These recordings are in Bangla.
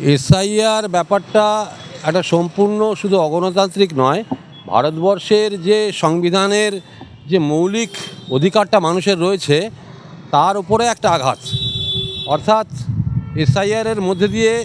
এসআইআর ব্যাপারটা একটা সম্পূর্ণ শুধু অগণতান্ত্রিক নয়, ভারতবর্ষের যে সংবিধানের যে মৌলিক অধিকারটা মানুষের রয়েছে, তার উপরে একটা আঘাত। অর্থাৎ এসআইআরের মধ্যে দিয়ে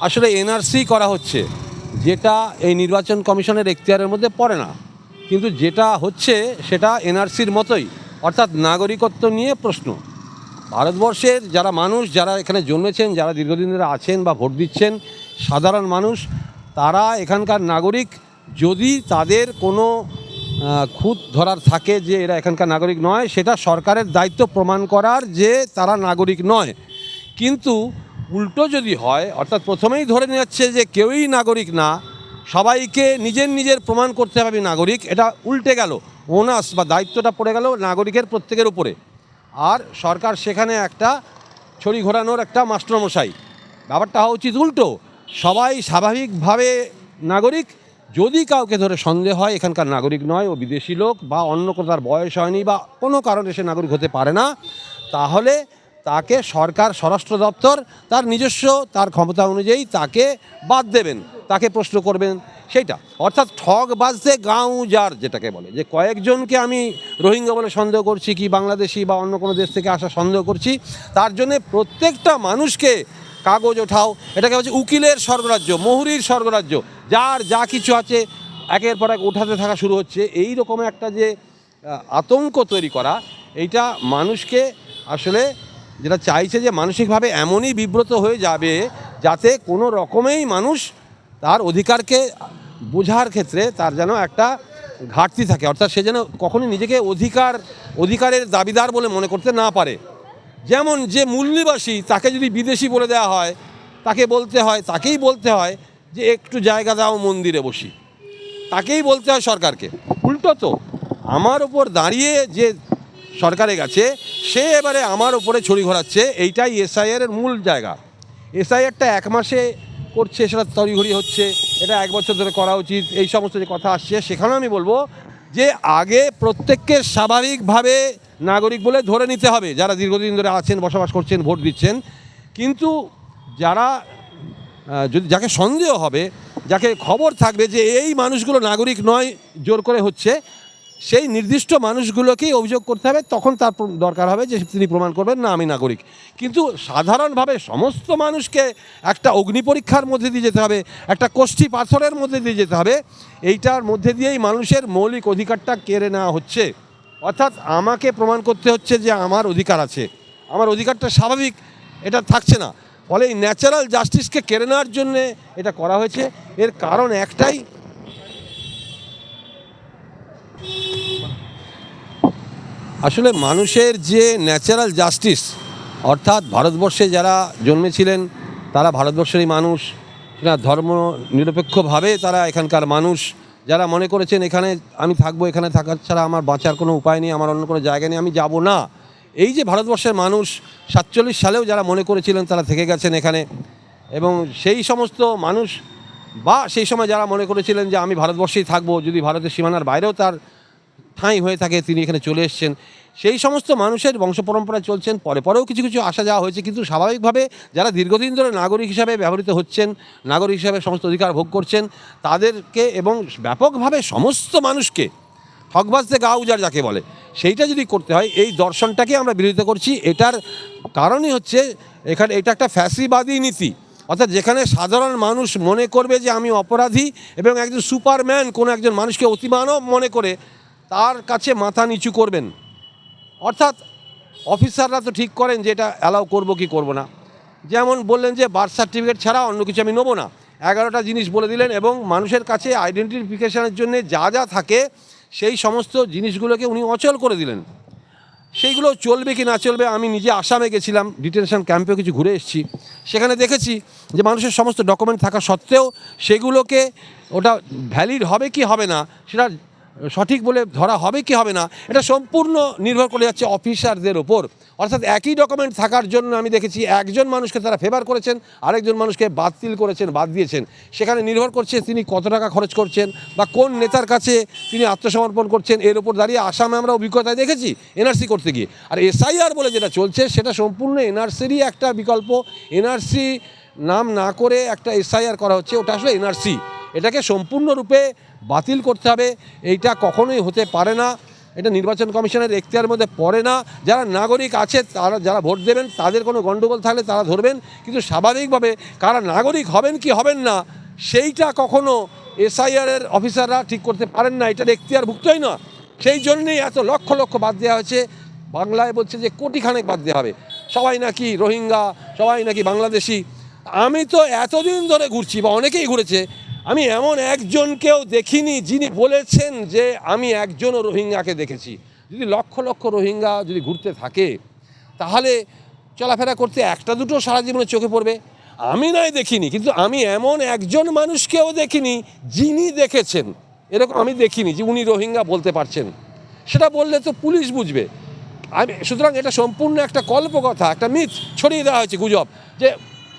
আসলে এনআরসি করা হচ্ছে, যেটা এই নির্বাচন কমিশনের এখতিয়ারের মধ্যে পড়ে না। কিন্তু যেটা হচ্ছে, সেটা এনআরসির মতোই। অর্থাৎ নাগরিকত্ব নিয়ে প্রশ্ন। ভারতবর্ষের যারা মানুষ, যারা এখানে জন্মেছেন, যারা দীর্ঘদিন ধরে আছেন বা ভোট দিচ্ছেন, সাধারণ মানুষ, তারা এখানকার নাগরিক যদি তাদের কোনো খুঁত ধরার থাকে যে এরা এখানকার নাগরিক নয়, সেটা সরকারের দায়িত্ব প্রমাণ করার যে তারা নাগরিক নয়। কিন্তু উল্টো যদি হয়, অর্থাৎ প্রথমেই ধরে নিয়ে যাচ্ছে যে কেউই নাগরিক না, সবাইকে নিজের নিজের প্রমাণ করতে হবে নাগরিক, এটা উল্টে গেল, ওনাস বা দায়িত্বটা পড়ে গেল নাগরিকের প্রত্যেকের উপরে। আর সরকার সেখানে একটা ছড়ি ঘোরানোর একটা মাস্টারমশাই। ব্যাপারটা হওয়া উচিত উল্টো। সবাই স্বাভাবিকভাবে নাগরিক, যদি কাউকে ধরে সন্দেহ হয়, এখানকার নাগরিক নয়, ও বিদেশি লোক বা অন্য কোনো তার বয়স হয়নি বা কোনো কারণে সে নাগরিক হতে পারে না, তাহলে তাকে সরকার, স্বরাষ্ট্র দপ্তর, তার নিজস্ব, তার ক্ষমতা অনুযায়ী তাকে বাদ দেবেন। তাকে প্রশ্ন করবেন সেইটা। অর্থাৎ ঠগ বাজতে গাঁও যার যেটাকে বলে, যে কয়েকজনকে আমি রোহিঙ্গা বলে সন্দেহ করছি কি বাংলাদেশি বা অন্য কোনো দেশ থেকে আসা সন্দেহ করছি, তার জন্যে প্রত্যেকটা মানুষকে কাগজ ওঠাও। এটাকে হচ্ছে উকিলের স্বর্গরাজ্য, মহুরির স্বর্গরাজ্য। যার যা কিছু আছে, একের পর এক উঠাতে থাকা শুরু হচ্ছে। এই রকম একটা যে আতঙ্ক তৈরি করা, এইটা মানুষকে আসলে যেটা চাইছে যে মানসিকভাবে এমনই বিব্রত হয়ে যাবে, যাতে কোনো রকমেই মানুষ তার অধিকারকে বোঝার ক্ষেত্রে তার যেন একটা ঘাটতি থাকে। অর্থাৎ সে যেন কখনোই নিজেকে অধিকার, অধিকারের দাবিদার বলে মনে করতে না পারে। যেমন যে মূল্যবাসী তাকে যদি বিদেশি বলে দেওয়া হয়, তাকে বলতে হয়, তাকেই বলতে হয় যে, একটু জায়গা দাও, মন্দিরে বসি। তাকেই বলতে হয় সরকারকে। উল্টো তো, আমার ওপর দাঁড়িয়ে যে সরকারে গেছে, সে এবারে আমার ওপরে ছড়ি ঘোরাচ্ছে, এইটাই এসআইআর এর মূল জায়গা। এসআইআরটা এক মাসে করছে, সেটা তড়িঘড়ি হচ্ছে, এটা এক বছর ধরে করা উচিত, এই সমস্ত যে কথা আসছে, সেখানেও আমি বলব যে আগে প্রত্যেককে স্বাভাবিকভাবে নাগরিক বলে ধরে নিতে হবে, যারা দীর্ঘদিন ধরে আছেন, বসবাস করছেন, ভোট দিচ্ছেন। কিন্তু যারা যদি যাকে সন্দেহ হবে, যাকে খবর থাকবে যে এই মানুষগুলো নাগরিক নয়, জোর করে হচ্ছে সেই নির্দিষ্ট মানুষগুলোকেই অভিযোগ করতে হবে, তখন তার দরকার হবে যে তিনি প্রমাণ করবেন, না আমি নাগরিক। কিন্তু সাধারণভাবে সমস্ত মানুষকে একটা অগ্নি পরীক্ষার মধ্যে দিয়ে যেতে হবে, একটা কোষ্ঠী পাথরের মধ্যে দিয়ে যেতে হবে, এইটার মধ্যে দিয়েই মানুষের মৌলিক অধিকারটা কেড়ে নেওয়া হচ্ছে। অর্থাৎ আমাকে প্রমাণ করতে হচ্ছে যে আমার অধিকার আছে। আমার অধিকারটা স্বাভাবিক, এটা থাকছে না। ফলে এই ন্যাচারাল জাস্টিসকে কেড়ে নেওয়ার জন্যে এটা করা হয়েছে। এর কারণ একটাই আসলে মানুষের যে ন্যাচারাল জাস্টিস অর্থাৎ ভারতবর্ষে যারা জন্মেছিলেন, তারা ভারতবর্ষেরই মানুষ না ধর্ম নিরপেক্ষভাবে তারা এখানকার মানুষ। যারা মনে করেছেন, এখানে আমি থাকব, এখানে থাকার ছাড়া আমার বাঁচার কোনো উপায় নেই, আমার অন্য কোনো জায়গা নেই, আমি যাব না। এই যে ভারতবর্ষের মানুষ, সাতচল্লিশ সালেও যারা মনে করেছিলেন, তারা থেকে গেছেন এখানে। এবং সেই সমস্ত মানুষ বা সেই সময় যারা মনে করেছিলেন যে, আমি ভারতবর্ষেই থাকব, যদি ভারতের সীমানার বাইরেও তার ঠাঁই হয়ে থাকে, তিনি এখানে চলে এসেছেন। সেই সমস্ত মানুষের বংশ পরম্পরা চলছেন, পরে পরেও কিছু কিছু আসা যাওয়া হয়েছে, কিন্তু স্বাভাবিকভাবে যারা দীর্ঘদিন ধরে নাগরিক হিসাবে ব্যবহৃত হচ্ছেন, নাগরিক হিসাবে সমস্ত অধিকার ভোগ করছেন, তাদেরকে এবং ব্যাপকভাবে সমস্ত মানুষকে ঠকবাজতে গা উজাড় যাকে বলে, সেইটা যদি করতে হয়, এই দর্শনটাকে আমরা বিরোধিতা করছি। এটার কারণই হচ্ছে, এখানে এটা একটা ফ্যাসিবাদী নীতি। অর্থাৎ যেখানে সাধারণ মানুষ মনে করবে যে আমি অপরাধী এবং একজন সুপারম্যান, কোনো একজন মানুষকে অতিমানব মনে করে তার কাছে মাথা নিচু করবেন। অর্থাৎ অফিসাররা তো ঠিক করেন যে এটা অ্যালাউ করব কি করব না। যেমন বললেন যে বার্থ সার্টিফিকেট ছাড়া অন্য কিছু আমি নেব না। এগারোটা জিনিস বলে দিলেন এবং মানুষের কাছে আইডেন্টিফিকেশনের জন্য যা যা থাকে সেই সমস্ত জিনিসগুলোকে উনি অচল করে দিলেন। সেইগুলো চলবে কি না চলবে আমি নিজে আসামে গেছিলাম, ডিটেনশন ক্যাম্পেও কিছু ঘুরে এসেছি। সেখানে দেখেছি যে মানুষের সমস্ত ডকুমেন্ট থাকা সত্ত্বেও সেগুলোকে ওটা ভ্যালিড হবে কি হবে না সেটা সঠিক বলে ধরা হবে কি হবে না, এটা সম্পূর্ণ নির্ভর করে যাচ্ছে অফিসারদের ওপর। অর্থাৎ একই ডকুমেন্ট থাকার জন্য আমি দেখেছি একজন মানুষকে তারা ফেভার করেছেন, আরেকজন মানুষকে বাতিল করেছেন, বাদ দিয়েছেন। সেখানে নির্ভর করছে তিনি কত টাকা খরচ করছেন বা কোন নেতার কাছে তিনি আত্মসমর্পণ করছেন, এর উপর দাঁড়িয়ে আসামে আমরা অভিজ্ঞতায় দেখেছি এনআরসি করতে গিয়ে। আর এসআইআর বলে যেটা চলছে, সেটা সম্পূর্ণ এনআরসিরই একটা বিকল্প। এনআরসি নাম না করে একটা এসআইআর করা হচ্ছে, ওটা আসলে এনআরসি। এটাকে সম্পূর্ণরূপে বাতিল করতে হবে। এইটা কখনোই হতে পারে না। এটা নির্বাচন কমিশনের এখতিয়ার মধ্যে পড়ে না। যারা নাগরিক আছে, তারা যারা ভোট দেবেন, তাদের কোনো গণ্ডগোল থাকলে তারা ধরবেন। কিন্তু স্বাভাবিকভাবে কারা নাগরিক হবেন কি হবেন না, সেইটা কখনো এসআইআরের অফিসাররা ঠিক করতে পারেন না। এটার এখতিয়ারভুক্তই না সেই জন্যেই এত লক্ষ লক্ষ বাদ দেওয়া হয়েছে। বাংলায় বলছে যে কোটিখানেক বাদ দেওয়া হবে। সবাই নাকি রোহিঙ্গা, সবাই নাকি বাংলাদেশি। আমি তো এতদিন ধরে ঘুরছি বা অনেকেই ঘুরেছে আমি এমন একজনকেও দেখিনি যিনি বলেছেন যে আমি একজনও রোহিঙ্গাকে দেখেছি। যদি লক্ষ লক্ষ রোহিঙ্গা যদি ঘুরতে থাকে, তাহলে চলাফেরা করতে একটা দুটো সারা জীবনে চোখে পড়বে। আমি নয় দেখিনি, কিন্তু আমি এমন একজন মানুষকেও দেখিনি যিনি দেখেছেন। এরকম আমি দেখিনি যে উনি রোহিঙ্গা বলতে পারছেন। সেটা বললে তো পুলিশ বুঝবে। আমি, সুতরাং এটা সম্পূর্ণ একটা কল্পকথা, একটা মিথ ছড়িয়ে দেওয়া হয়েছে গুজব, যে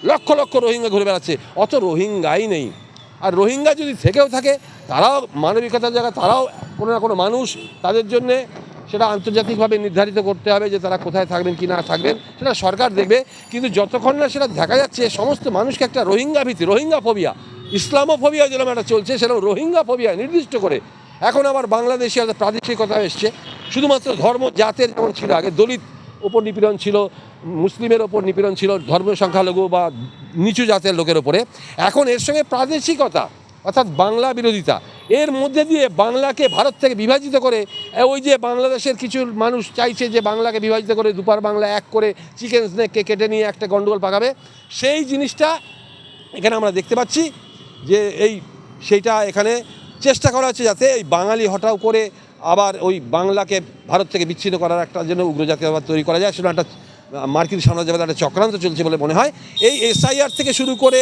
লক্ষ লক্ষ রোহিঙ্গা ঘুরে বেড়াচ্ছে। অত রোহিঙ্গাই নেই। আর রোহিঙ্গা যদি থেকেও থাকে, তারাও মানবিকতার জায়গায় তারাও কোনো না কোনো মানুষ তাদের জন্যে সেটা আন্তর্জাতিকভাবে নির্ধারিত করতে হবে যে তারা কোথায় থাকবেন, কি না থাকবেন। সেটা সরকার দেখবে। কিন্তু যতক্ষণ না সেটা দেখা যাচ্ছে, সমস্ত মানুষকে একটা রোহিঙ্গা ভীতি, রোহিঙ্গা ফোবিয়া, ইসলামোফোবিয়া যেরকম একটা চলছে সেরকম রোহিঙ্গা ফোবিয়া নির্দিষ্ট করে। এখন আবার বাংলাদেশি প্রাদেশিকতা এসছে। শুধুমাত্র ধর্ম, জাতের যেমন ছিল আগে, দলিত ওপর নিপীড়ন ছিল, মুসলিমের ওপর নিপীড়ন ছিল ধর্ম সংখ্যালঘু বা নিচু জাতের লোকের ওপরে। এখন এর সঙ্গে প্রাদেশিকতা, অর্থাৎ বাংলা বিরোধিতা, এর মধ্যে দিয়ে বাংলাকে ভারত থেকে বিভাজিত করে ওই যে বাংলাদেশের কিছু মানুষ চাইছে যে বাংলাকে বিভাজিত করে, দুপার বাংলা এক করে চিকেন স্নেককে কেটে নিয়ে একটা গন্ডগোল পাকাবে। সেই জিনিসটা এখানে আমরা দেখতে পাচ্ছি যে এই, সেইটা এখানে চেষ্টা করা হচ্ছে যাতে এই বাঙালি হটাও করে আবার ওই বাংলাকে ভারত থেকে বিচ্ছিন্ন করার একটা জন্য উগ্র জাতীয়বাদ তৈরি করা যায়, সেটা একটা মার্কিন সাম্রাজ্যবাদ একটা চক্রান্ত চলছে বলে মনে হয়। এই এসআইআর থেকে শুরু করে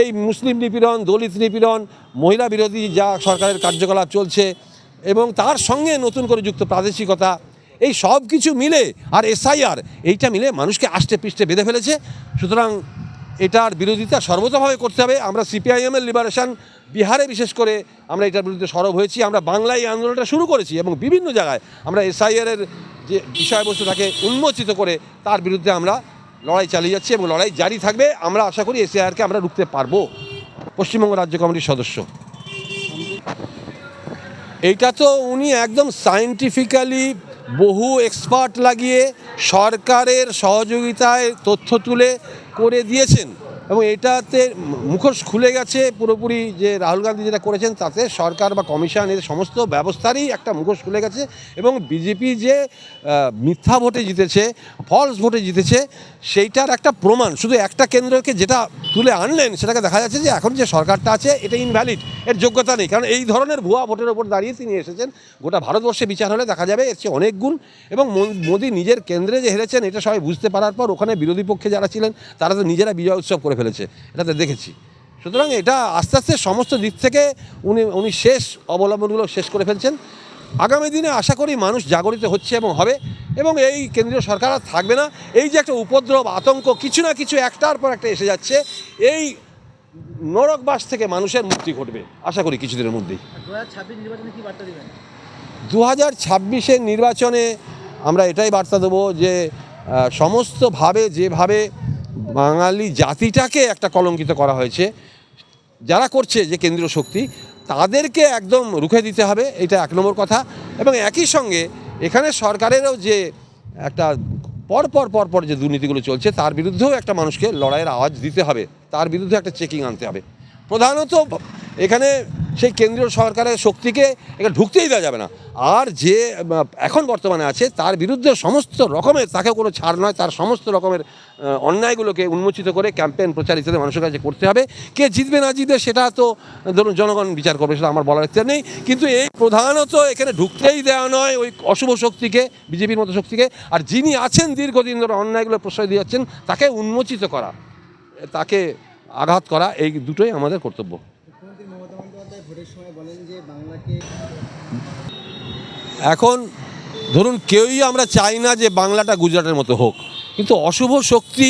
এই মুসলিম নিপীড়ন, দলিত নিপীড়ন, মহিলা বিরোধী যা সরকারের কার্যকলাপ চলছে, এবং তার সঙ্গে নতুন করে যুক্ত প্রাদেশিকতা, এই সব কিছু মিলে, আর এসআইআর, এইটা মিলে মানুষকে আষ্টে পৃষ্ঠে বেঁধে ফেলেছে। সুতরাং এটার বিরোধিতা সর্বতভাবে করতে হবে। আমরা সিপিআইএমের লিবারেশন বিহারে বিশেষ করে আমরা এটার বিরুদ্ধে সরব হয়েছি। আমরা বাংলায় এই আন্দোলনটা শুরু করেছি এবং বিভিন্ন জায়গায় আমরা এসআইআরের যে বিষয়বস্তু তাকে উন্মোচিত করে তার বিরুদ্ধে আমরা লড়াই চালিয়ে যাচ্ছি এবং লড়াই জারি থাকবে। আমরা আশা করি এসআইআরকে আমরা রুখতে পারব। পশ্চিমবঙ্গ রাজ্য কমিটির সদস্য। এইটা তো উনি একদম সায়েন্টিফিক্যালি বহু এক্সপার্ট লাগিয়ে সরকারের সহযোগিতায় তথ্য তুলে করে দিয়েছেন। এবং এটাতে মুখোশ খুলে গেছে পুরোপুরি যে রাহুল গান্ধী যেটা করেছেন তাতে সরকার বা কমিশন এর সমস্ত ব্যবস্থারই একটা মুখোশ খুলে গেছে এবং বিজেপি যে মিথ্যা ভোটে জিতেছে ফলস ভোটে জিতেছে, সেইটার একটা প্রমাণ। শুধু একটা কেন্দ্রকে যেটা তুলে আনলেন, সেটাকে দেখা যাচ্ছে যে এখন যে সরকারটা আছে, এটা ইনভ্যালিড এর যোগ্যতা নেই। কারণ এই ধরনের ভুয়া ভোটের ওপর দাঁড়িয়ে তিনি এসেছেন। গোটা ভারতবর্ষে বিচার হলে দেখা যাবে এর চেয়ে অনেক গুণ এবং মোদী নিজের কেন্দ্রে যে হেরেছেন, এটা সবাই বুঝতে পারার পর ওখানে বিরোধী পক্ষে যারা ছিলেন, তারা তো নিজেরা বিজয় উৎসব করে ফেলেছে এটাতে দেখেছি। সুতরাং এটা আস্তে আস্তে সমস্ত দিক থেকে উনি উনি শেষ অবলম্বনগুলো শেষ করে ফেলছেন। আগামী দিনে আশা করি মানুষ জাগরিত হচ্ছে এবং হবে এবং এই কেন্দ্রীয় সরকার আর থাকবে না। এই যে একটা উপদ্রব আতঙ্ক কিছু না কিছু একটার পর একটা এসে যাচ্ছে এই নরকবাস থেকে মানুষের মুক্তি ঘটবে আশা করি কিছুদিনের মধ্যেই। দু হাজার ছাব্বিশ নির্বাচনে কি বার্তা দেবেন? দু হাজার ছাব্বিশের নির্বাচনে আমরা এটাই বার্তা দেবো যে সমস্তভাবে যেভাবে বাঙালি জাতিটাকে একটা কলঙ্কিত করা হয়েছে। যারা করছে যে কেন্দ্রীয় শক্তি, তাদেরকে একদম রুখে দিতে হবে, এটা এক নম্বর কথা। এবং একই সঙ্গে এখানে সরকারেরও যে একটা পর পর পর পর যে দুর্নীতিগুলো চলছে, তার বিরুদ্ধেও একটা মানুষকে লড়াইয়ের আওয়াজ দিতে হবে। তার বিরুদ্ধে একটা চেকিং আনতে হবে। প্রধানত এখানে সেই কেন্দ্রীয় সরকারের শক্তিকে এটা ঢুকতেই দেওয়া যাবে না। আর যে, এখন বর্তমানে আছে, তার বিরুদ্ধে সমস্ত রকমের, তাকে কোনো ছাড় নয়, তার সমস্ত রকমের অন্যায়গুলোকে উন্মোচিত করে ক্যাম্পেইন প্রচার ইত্যাদি মানুষের কাছে করতে হবে। কে জিতবে না জিতবে সেটা তো, ধরুন জনগণ বিচার করবে, সেটা আমার বলার ইচ্ছা নেই। কিন্তু এই প্রধানত এখানে ঢুকতেই দেওয়া নয় ওই অশুভ শক্তিকে, বিজেপির মতো শক্তিকে। আর যিনি আছেন দীর্ঘদিন ধরে অন্যায়গুলো প্রশ্রয় দিয়ে যাচ্ছেন, তাকে উন্মোচিত করা, তাকে আঘাত করা, এই দুটোই আমাদের কর্তব্য মুখ্যমন্ত্রী মমতা বন্দ্যোপাধ্যায় ভোটের সময় এখন ধরুন কেউই আমরা চাই না যে বাংলাটা গুজরাটের মতো হোক, কিন্তু অশুভ শক্তি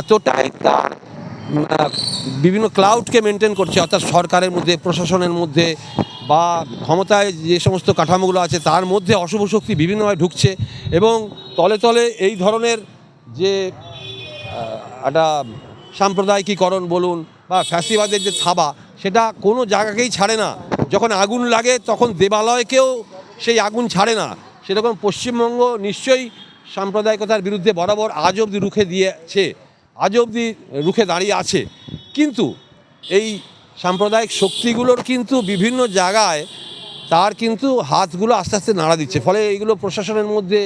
এতটাই তার বিভিন্ন ক্লাউডকে মেনটেন করছে, অর্থাৎ সরকারের মধ্যে, প্রশাসনের মধ্যে, বা ক্ষমতায় যে সমস্ত কাঠামোগুলো আছে, তার মধ্যে অশুভ শক্তি বিভিন্নভাবে ঢুকছে এবং তলে তলে এই ধরনের যে একটা সাম্প্রদায়িকীকরণ বলুন বা ফ্যাসিবাদের যে থাবা সেটা কোনো জায়গাকেই ছাড়ে না। যখন আগুন লাগে, তখন দেবালয়কেও সেই আগুন ছাড়ে না। সেরকম পশ্চিমবঙ্গ নিশ্চয়ই সাম্প্রদায়িকতার বিরুদ্ধে বরাবর আজ অবধি রুখে দিয়েছে, আজ অবধি রুখে দাঁড়িয়ে আছে। কিন্তু এই সাম্প্রদায়িক শক্তিগুলোর কিন্তু বিভিন্ন জায়গায় তার কিন্তু হাতগুলো আস্তে আস্তে নাড়া দিচ্ছে। ফলে এইগুলো প্রশাসনের মধ্যে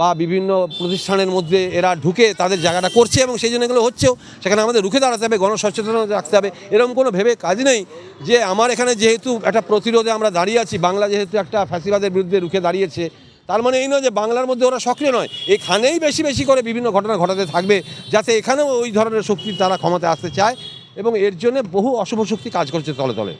বা বিভিন্ন প্রতিষ্ঠানের মধ্যে এরা ঢুকে তাদের জায়গাটা করছে এবং সেই জন্য এগুলো হচ্ছেও, সেখানে আমাদের রুখে দাঁড়াতে হবে গণসচেতনতা রাখতে হবে। এরকম কোনো ভেবে কাজ নেই যে আমার এখানে যেহেতু একটা প্রতিরোধে আমরা দাঁড়িয়ে আছি, বাংলা যেহেতু একটা ফ্যাসিবাদের বিরুদ্ধে রুখে দাঁড়িয়েছে, তার মানে এই নয় যে বাংলার মধ্যে ওরা সক্রিয় নয়, এখানেই বেশি বেশি করে বিভিন্ন ঘটনা ঘটাতে থাকবে, যাতে এখানেও ওই ধরনের শক্তি তারা ক্ষমতায় আসতে চায় এবং এর জন্য বহু অশুভ শক্তি কাজ করছে তলে তলে।